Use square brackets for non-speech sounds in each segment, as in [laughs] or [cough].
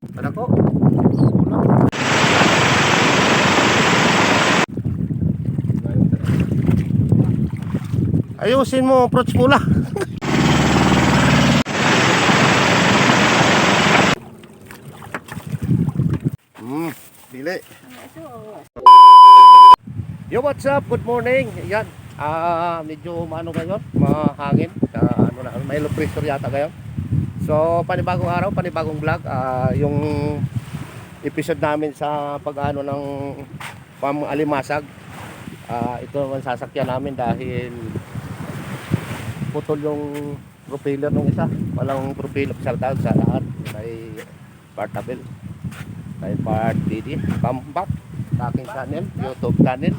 Anak ko. Ayusin mo, approach mo lang. Hmm, [laughs] dili. Yo, what's up? Good morning. Yan. Ah, medyo maano ngayon, mahangin. Ah, ano na, may low pressure yata ngayon. So, panibagong araw, panibagong vlog. Ah, yung episode namin sa pag-ano ng pam alimasag. Ah, ito naman sasakyan namin dahil putol yung propeller nung isa. Walang propeller sa tawag sa lahat. May portable. May part DD. Comeback sa aking channel, YouTube channel.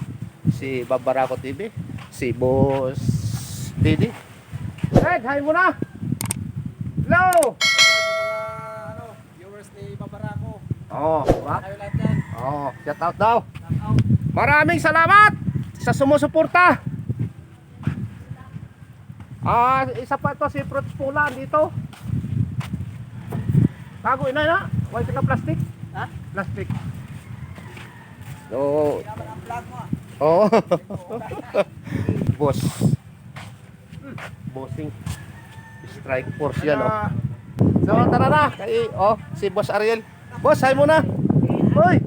Si Babarako TV. Si Boss DD. Ed, hi muna! Hello! ano, viewers ni Babarako. Oh, ba? Oh, shout out daw. Out. Maraming salamat sa sumusuporta. Ah, isa pa to si Fruits Pula dito. Tago ina na. Wala kita plastic. Ha? Plastic. So, ah. oh. [laughs] Boss. Bossing. Strike force yan oh. So, tara na. Kay, oh, si Boss Ariel. Boss, hi muna. Hoy.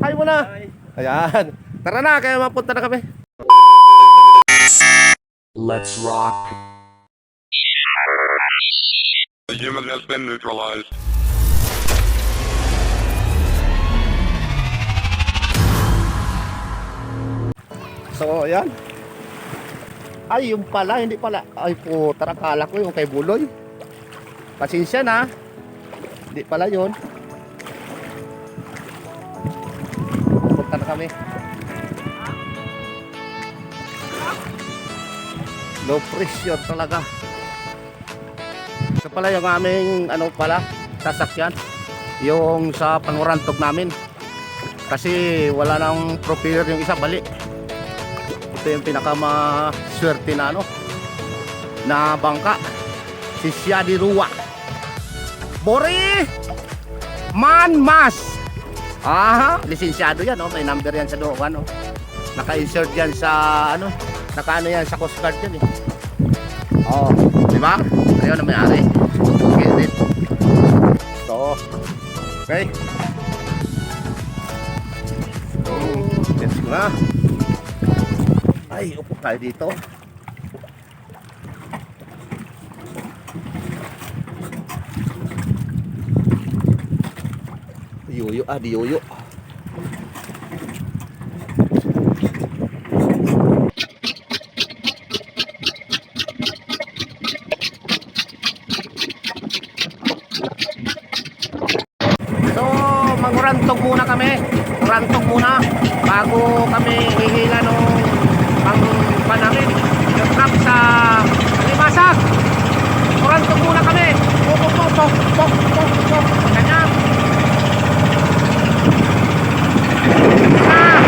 Hi muna. Ayan. Tara na, kaya mapunta na kami. Let's rock. The human has been neutralized. So, ayan. Ay, yung pala, hindi pala. Ay po, tarakala ko yung kay Buloy. Pasensya na. Hindi pala yun. Punta na kami. Low pressure talaga. Ito pala yung aming ano pala, sasakyan. Yung sa pangurantog namin. Kasi wala nang propeller yung isa bali ito yung pinakamaswerte na ano na bangka. Si Siadi Ruwa Bori! Manmas aha lisensyado yan oh. may number yan sa doon oh. naka-insert yan sa ano naka-ano yan sa Coast Guard yan eh. Oh di ba? Ayun ang may-ari. Okay so okay. Mm, let's go na ay, upo tayo dito. Yoyo, ah, di yoyo. So, mangurantog muna kami. Mangurantog muna bago kami hihila nung ang panangin. Yung truck sa Limasag. Mangurantog muna kami. Pok, pok, pok, pok, pok, pok, pok. Ganyan. Ah!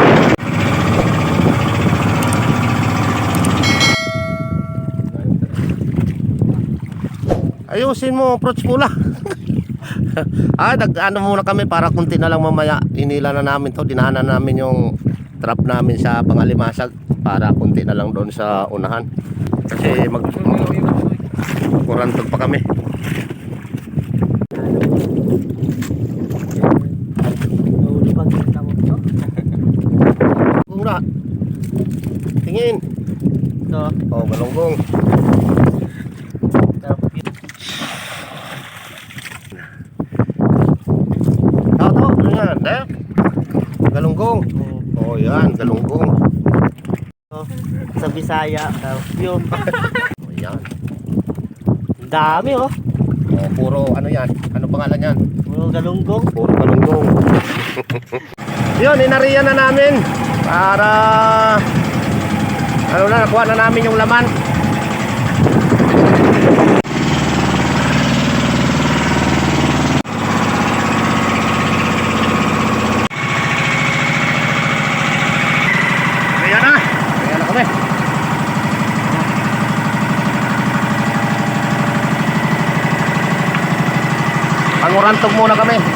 Ayusin mo, approach lang. [laughs] ah, nag ano muna kami para kunti na lang mamaya. Inila na namin to, dinahanan namin yung trap namin sa pangalimasag para kunti na lang doon sa unahan. Kasi mag kurantog pa kami. [laughs] Una. Tingin. Ito. Oh, galunggong. Tao to, ano yan? Eh? Galunggong. Oh, yan, galunggong. Sa Bisaya. Yung Oh, yan. dami oh. Oh, puro ano yan? Ano pangalan yan? Puro galunggong. Puro galunggong. [laughs] Yun, inariyan na namin para ano na, nakuha na namin yung laman. Ayan na. Ayan na kami. Pangurantog muna kami.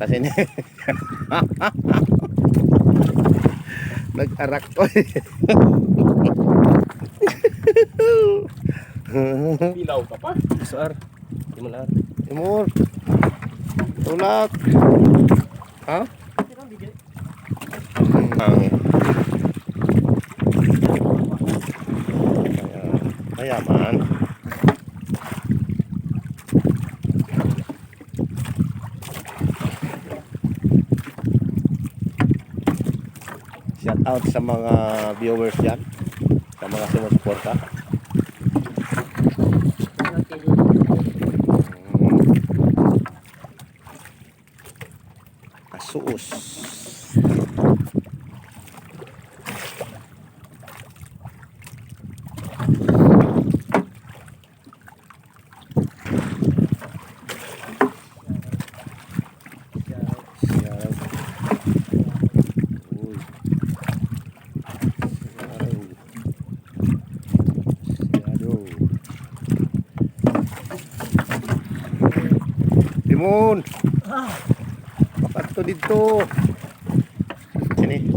Kita sin. [laughs] Nag-arak ko. Pilaw ka pa? Sir, di mo. Timur. Tulak. Ha? Ang. Kaya man. Shout out sa mga viewers dyan. Sa mga sumusuporta. Asuos. Timon! Pakat to dito. Sini.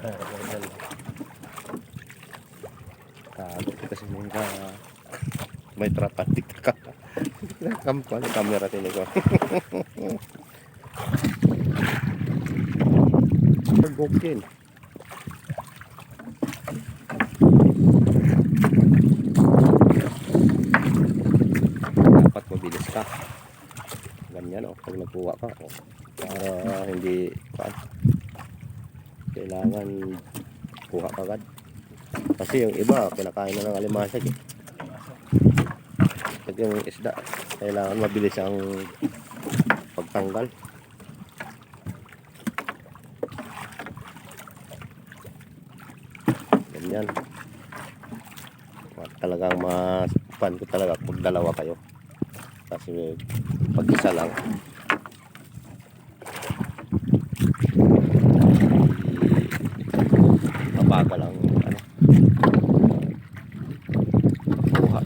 Ayun, oh. Tago kita sa mga may trapatik ka. Kam ko kamera tini ko. Gokil. Dapat mabilis ka. Ganyan oh, pag nagkuha ka oh. Para hindi kuan. Kailangan kuha ka agad. Kasi yung iba, kinakain na ng alimasag eh. Yung isda, kailangan mabilis ang pagtanggal. Ganyan. At talagang mas fan ko talaga pag dalawa kayo. Kasi pag isa lang, mabagal lang ano. Kuha.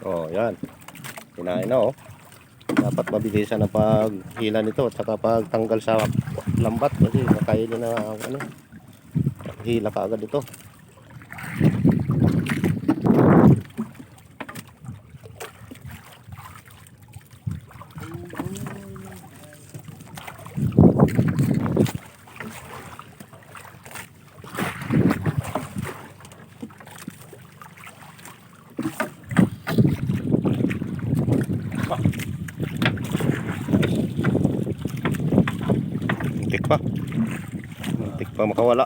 Oh, yan. Kinain na oh. Dapat mabilisan ang paghila nito at saka pagtanggal sa lambat kasi kakainin na ano. Hila ka ito. Muntik pa. Makawala.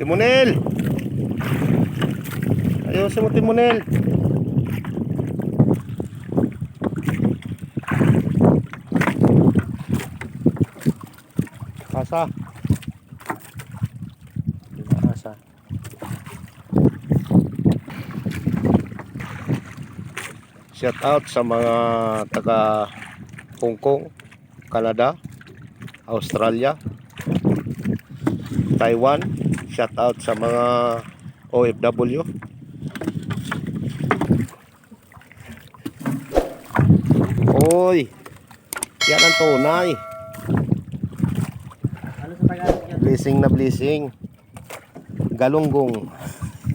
Timonel! Ayusin mo timonel. Asa. Shout out sa mga taga Hong Kong, Canada, Australia, Taiwan. Shout out sa mga OFW. Oy, yan ang tunay. Blessing na blessing. Galunggong.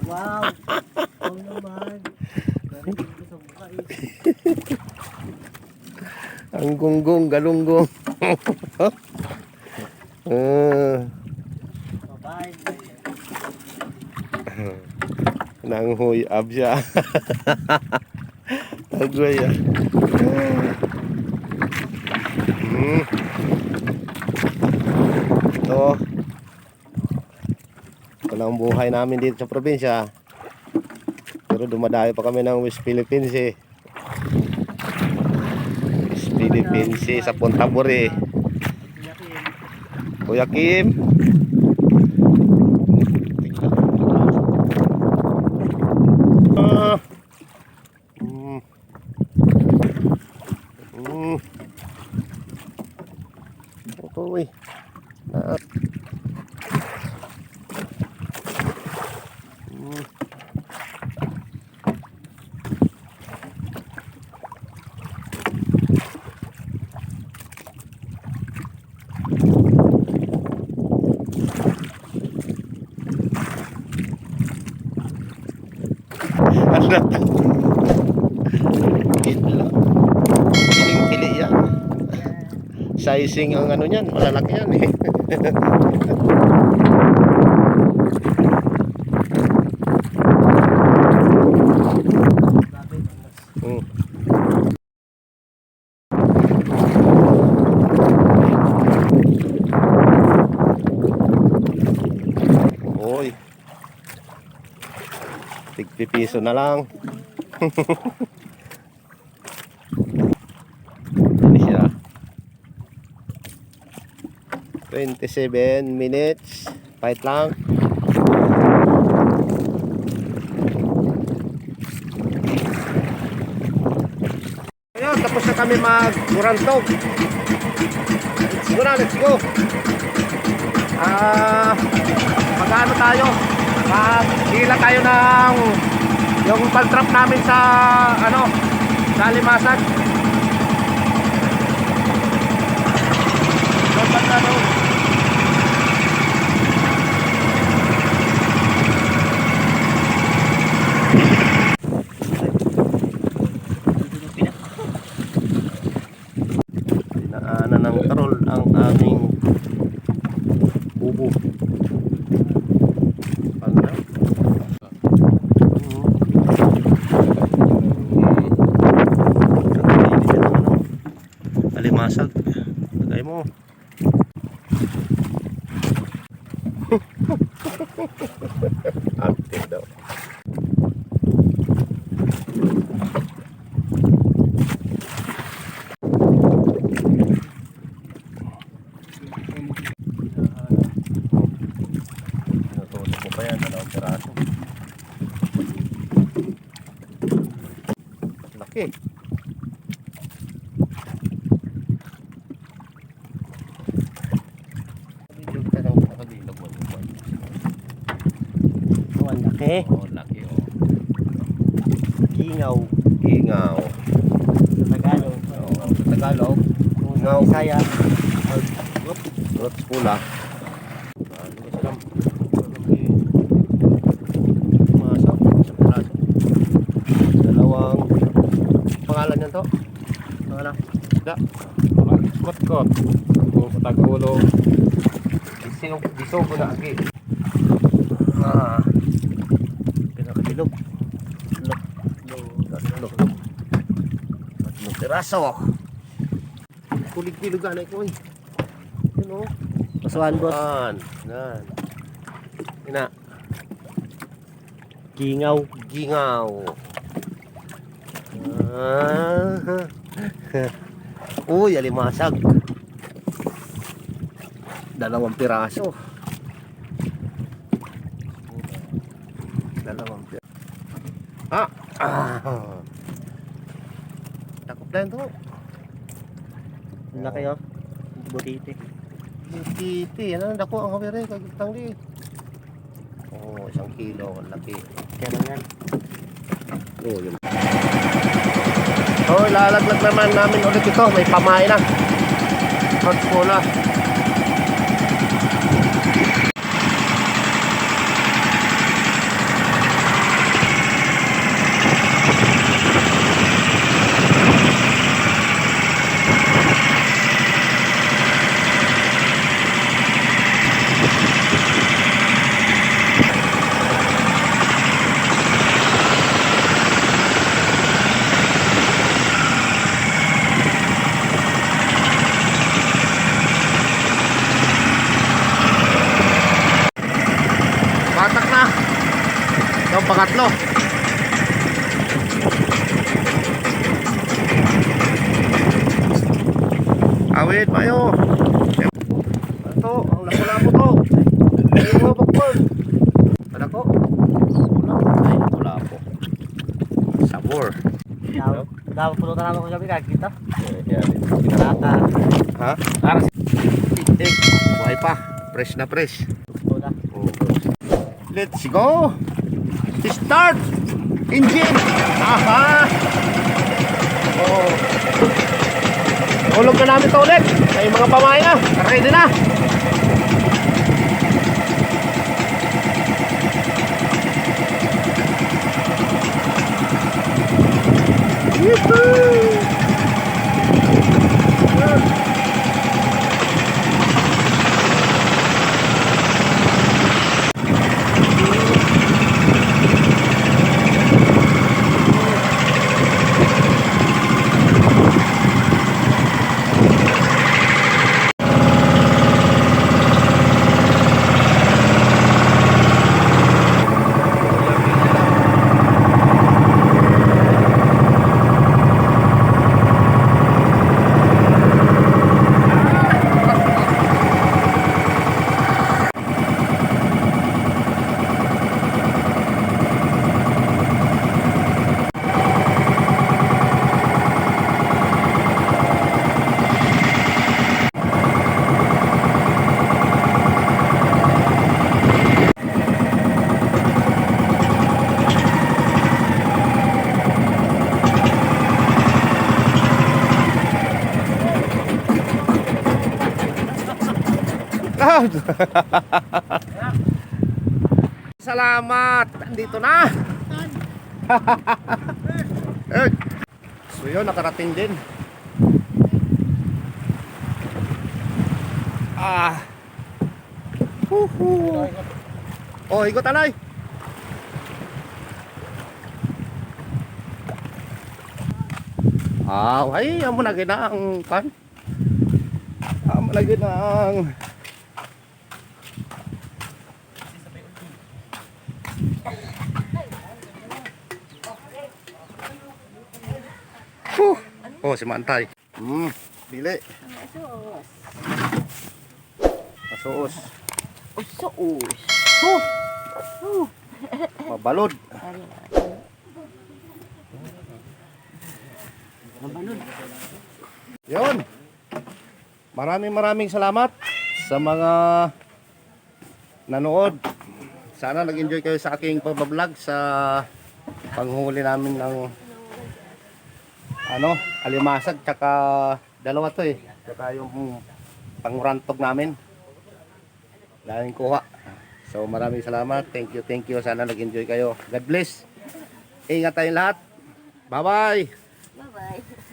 Wow! Oo naman. Galing ko sa mukha eh. Ang gunggong, galunggong. [laughs] Babae. nang huy ab siya. [laughs] Agoy ah. Hmm. Ito. Ito lang ang buhay namin dito sa probinsya. Pero dumadayo pa kami ng West Philippines eh. Philippines eh, sa Punta Buri. Kuya Kim. Ah. Mm. Mm. Uy. Ah. Mm. Ano na to? Kidla. Piling-pili yan. Sizing ang ano niyan, malalaki yan eh. [laughs] Tigpipiso na lang. [laughs] Ano siya? 27 minutes. Fight lang. Ayun, tapos na kami mag-urantog. Let's go na, let's go. Ah, mag-ano tayo? Mag-hila tayo ng yung pag-trap namin sa ano, sa limasan. Doon pa na doon. Dinaanan ng troll ang aming bubo. Ano na? Alimasag. Lagay mo. [laughs] Ante daw. Tinutulog ko pa yan, dalawang piraso. Laki. Bilog ka ng nakabilog mo. Oh, ang laki. Oh, laki oh. Gingaw. Ingaw. Sa Tagalog. Oh, sa Tagalog. Gingaw. sa Bisaya. Rots pula. Dalawang pangalan yan to? Pangalan? Da. Kot kot. Kung patagulo. Bisog, bisog na agi. Tatlong piraso. Kulig-bilog anay ko eh. Yun oh. Pasuhan, boss. Yan. Yan. Ina. Gingaw. Gingaw. Ah. [laughs] Uy, alimasag. Dalawang piraso. Dalawang piraso. Ah! ah. Lang to. Laki oh. Butiti. Titi, ano dako ang habire kay gitang di. Oh, isang kilo, ang laki. Kaya yan. Oh, yun. Oh, lalaglag naman namin ulit ito. May pamain na. Hot cola. Batak na. Ito ang pangatlo. Awit payo. Ito, ang lapo-lapo to. Ay, mga bakbon. Ano ko? Ay, lapo-lapo. Sabor. Dapat pulutan namin kung sabi kakita. Yan. Pinarata. Ha? Para Eh, buhay pa. Fresh na fresh. Na. Let's go! Start! Engine! Aha! Oh. Ulog na namin ito ulit. May mga pamaya. Ready na. Yee-hoo! [laughs] Salamat! Andito na! [laughs] so yun, nakarating din. Ah! Huhu! Oh, ikot alay! Ah, ay, amo na gina ang kan. Amo na gina Oh, si Mantay. Hmm, dili. Asuos. Usuus. Huh. Mabalod. Yun. Maraming maraming salamat sa mga nanood. Sana nag-enjoy kayo sa aking pagbablog sa panghuli namin ng ano, alimasag tsaka dalawa to eh. Tsaka yung pangurantog namin. Daming kuha. So maraming salamat. Thank you, thank you. Sana nag-enjoy kayo. God bless. Ingat tayong lahat. Bye-bye. [laughs]